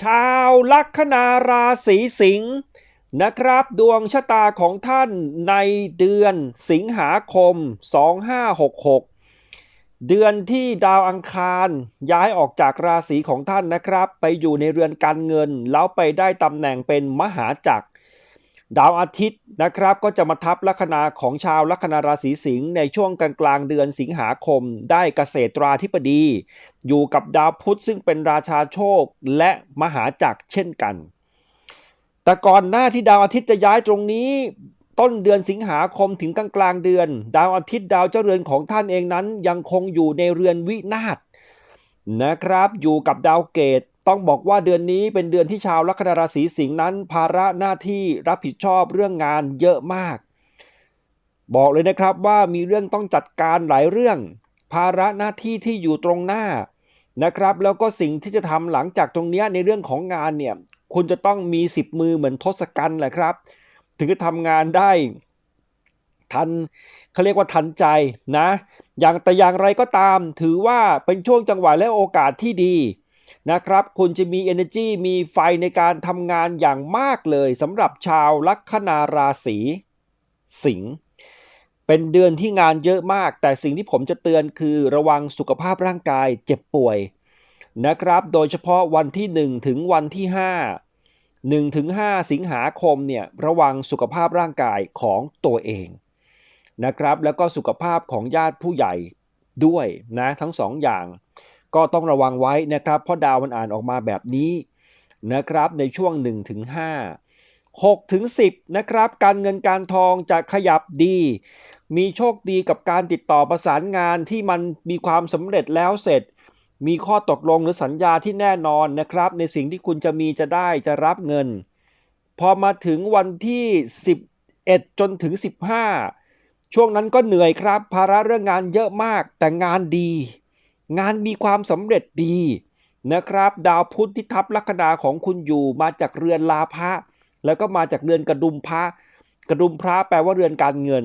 ชาวลัคนาราศีสิงห์ นะครับ ดวงชะตาของท่านในเดือนสิงหาคม 2566 เดือนที่ดาวอังคารย้ายออกจากราศีของท่านนะครับ ไปอยู่ในเรือนการเงิน แล้วไปได้ตำแหน่งเป็นมหาจักร ดาวอาทิตย์นะครับก็จะมาทับลัคนาของชาวลัคนาราศีสิงห์ในช่วงกลางกลางเดือนสิงหาคม ได้เกษตราธิบดี อยู่กับดาวพุธซึ่งเป็นราชาโชคและมหาจักรเช่นกัน แต่ก่อนหน้าที่ดาวอาทิตย์จะย้ายตรงนี้ ต้นเดือนสิงหาคมถึงกลางกลางเดือน ดาวอาทิตย์ดาวเจ้าเรือนของท่านเองนั้น ยังคงอยู่ในเรือนวินาศนะครับ อยู่กับดาวเกตต้องบอกว่าเดือนนี้เป็นเดือนที่ชาวลัคนาราศีสิงห์นั้น ภาระหน้าที่รับผิดชอบเรื่องงานเยอะมาก บอกเลยนะครับว่ามีเรื่องต้องจัดการหลายเรื่อง ภาระหน้าที่ที่อยู่ตรงหน้านะครับ แล้วก็สิ่งที่จะทำหลังจากตรงนี้ในเรื่องของงานเนี่ย คุณจะต้องมี 10 มือเหมือนทศกัณฐ์แหละครับ ถึงจะทำงานได้ทันเขาเรียกว่าทันใจนะ อย่างแต่อย่างไรก็ตาม ถือว่าเป็นช่วงจังหวะและโอกาสที่ดีนะครับ คุณจะมี energy มีไฟในการทำงานอย่างมากเลยสำหรับชาวลัคนาราศีสิงห์เป็นเดือนที่งานเยอะมาก แต่สิ่งที่ผมจะเตือนคือระวังสุขภาพร่างกายเจ็บป่วย นะครับ โดยเฉพาะวันที่ 1 ถึงวันที่ 5 1ถึง5สิงหาคมเนี่ยระวังสุขภาพร่างกายของตัวเองนะครับ แล้วก็สุขภาพของญาติผู้ใหญ่ด้วยนะทั้งสองอย่าง ก็ต้องระวังไว้นะครับ เพราะดาวมันอ่านออกมาแบบนี้นะครับในช่วง1ถึง5 6ถึง10นะครับ การเงินการทองจะขยับดี มีโชคดีกับการติดต่อประสานงานที่มันมีความสำเร็จแล้วเสร็จ มีข้อตกลงหรือสัญญาที่แน่นอนนะครับ ในสิ่งที่คุณจะมีจะได้จะรับเงิน พอมาถึงวันที่ 11 จนถึง 15 ช่วงนั้นก็เหนื่อยครับ ภาระเรื่องงานเยอะมากแต่งานดี งานมีความสำเร็จดีนะครับ ดาวพุธที่ทับลัคนาของคุณอยู่มาจากเรือนลาภะแล้วก็มาจากเรือนกระดุมพระกระดุมพระแปลว่าเรือนการเงิน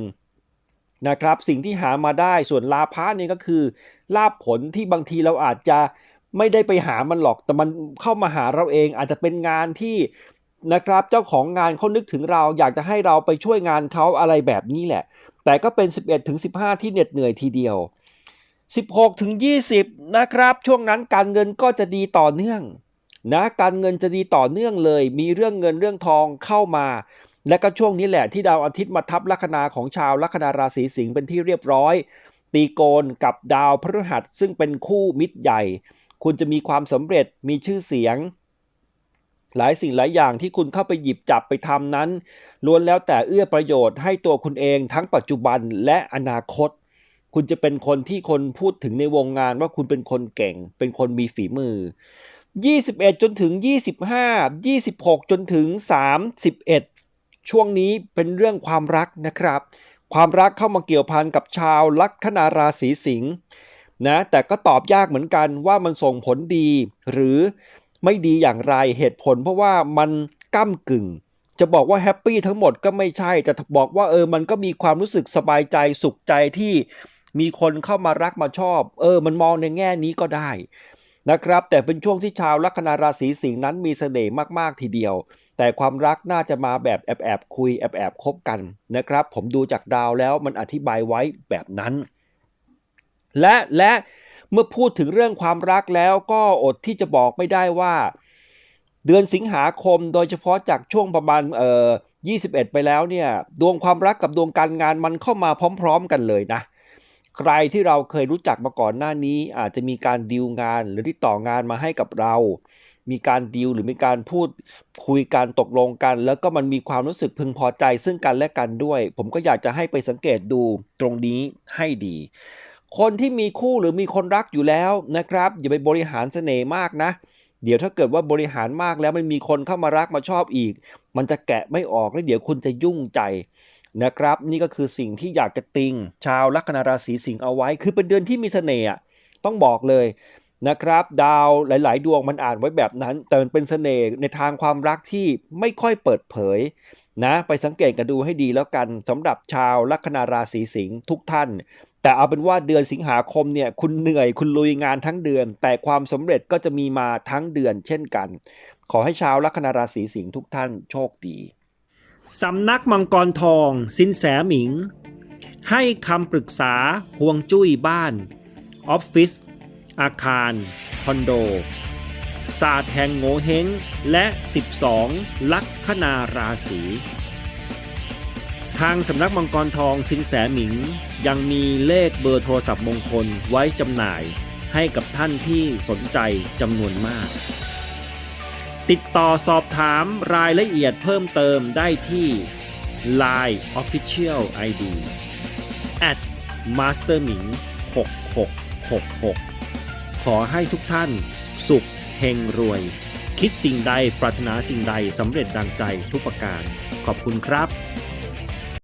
นะครับ สิ่งที่หามาได้ส่วนลาภะนี่ก็คือ ลาภผลที่บางทีเราอาจจะไม่ได้ไปหามันหรอก แต่มันเข้ามาหาเราเองอาจจะเป็นงานที่นะครับ เจ้าของงานเขานึกถึงเราอยากจะให้เราไปช่วยงานเขาอะไรแบบนี้แหละ แต่ก็เป็น 11ถึง15 ที่เหน็ดเหนื่อยทีเดียว 16ถึง20 นะครับ ช่วงนั้นการเงินก็จะดีต่อเนื่องนะการเงินจะดีต่อเนื่องเลย มีเรื่องเงินเรื่องทองเข้ามา และก็ช่วงนี้แหละที่ดาวอาทิตย์มาทับลัคนาของชาวลัคนาราศีสิงห์เป็นที่เรียบร้อย ตีโกนกับดาวพฤหัสซึ่งเป็นคู่มิตรใหญ่ คุณจะมีความสำเร็จมีชื่อเสียง หลายสิ่งหลายอย่างที่คุณเข้าไปหยิบจับไปทำนั้นล้วนแล้วแต่เอื้อประโยชน์ให้ตัวคุณเองทั้งปัจจุบันและอนาคต คุณจะเป็นคนที่คนพูดถึงในวงงานว่าคุณเป็นคนเก่ง เป็นคนมีฝีมือ 21 จนถึง 25 26 จนถึง 31 ช่วงนี้เป็นเรื่องความรักนะครับ ความรักเข้ามาเกี่ยวพันกับชาวลัคนาราศีสิงห์นะแต่ก็ตอบยากเหมือนกันว่ามันส่งผลดี หรือไม่ดีอย่างไรเหตุผล เพราะว่ามันก้ากึ่ง จะบอกว่าแฮปปี้ทั้งหมดก็ไม่ใช่แต่บอกว่าเออมันก็มีความรู้สึกสบายใจสุขใจที่มีคนเข้ามารักมาชอบ เออ มันมองในแง่นี้ก็ได้ นะครับ แต่เป็นช่วงที่ชาวลัคนาราศีสิงห์นั้นมีเสน่ห์มากๆทีเดียว แต่ความรักน่าจะมาแบบแอบแอบคุยแอบแอบคบกันนะครับ ผมดูจากดาวแล้วมันอธิบายไว้แบบนั้น และและเมื่อพูดถึงเรื่องความรักแล้วก็อดที่จะบอกไม่ได้ว่า เดือนสิงหาคมโดยเฉพาะจากช่วงประมาณเอ่อ21 ไปแล้วเนี่ย ดวงความรักกับดวงการงานมันเข้ามาพร้อม ๆ กันเลยนะ ใครที่เราเคยรู้จักมาก่อนหน้านี้ อาจจะมีการดีลงานหรือที่ต่องานมาให้กับเรา มีการดีลหรือมีการพูดคุยกันตกลงกัน แล้วก็มันมีความรู้สึกพึงพอใจซึ่งกันและกันด้วย ผมก็อยากจะให้ไปสังเกตดูตรงนี้ให้ดี คนที่มีคู่หรือมีคนรักอยู่แล้วนะครับ อย่าไปบริหารเสน่ห์มากนะเดี๋ยวถ้าเกิดว่าบริหารมากแล้วมันมีคนเข้ามารักมาชอบอีก มันจะแกะไม่ออกแล้วเดี๋ยวคุณจะยุ่งใจ นะครับ นี่ก็คือสิ่งที่อยากจะติง ชาวลัคนาราศีสิงห์เอาไว้ คือเป็นเดือนที่มีเสน่ห์ต้องบอกเลยนะครับ ดาวหลาย ๆ ดวงมันอ่านไว้แบบนั้น แต่มันเป็นเสน่ห์ในทางความรักที่ไม่ค่อยเปิดเผยนะไปสังเกตกันดูให้ดีแล้วกันสำหรับชาวลัคนาราศีสิงห์ทุกท่าน แต่เอาเป็นว่าเดือนสิงหาคมเนี่ยคุณเหนื่อยคุณลุยงานทั้งเดือน แต่ความสำเร็จก็จะมีมาทั้งเดือนเช่นกัน ขอให้ชาวลัคนาราศีสิงห์ทุกท่านโชคดี สำนักมังกรทอง สินแสหมิง ให้คำปรึกษาห่วงจุ้ยบ้าน ออฟฟิศ อาคาร คอนโด ศาสตร์แห่งโงเฮงและ 12 ลัคนาราศีทางสำนักมังกรทองสินแสหมิง ยังมีเลขเบอร์โทรศัพท์มงคลไว้จำหน่ายให้กับท่านที่สนใจจำนวนมาก ติดต่อสอบถามรายละเอียดเพิ่มเติมได้ที่ Line Official ID at masterming 6666 ขอให้ทุกท่านสุขเฮงรวย คิดสิ่งใดปรารถนาสิ่งใดสำเร็จดังใจทุกประการ ขอบคุณครับ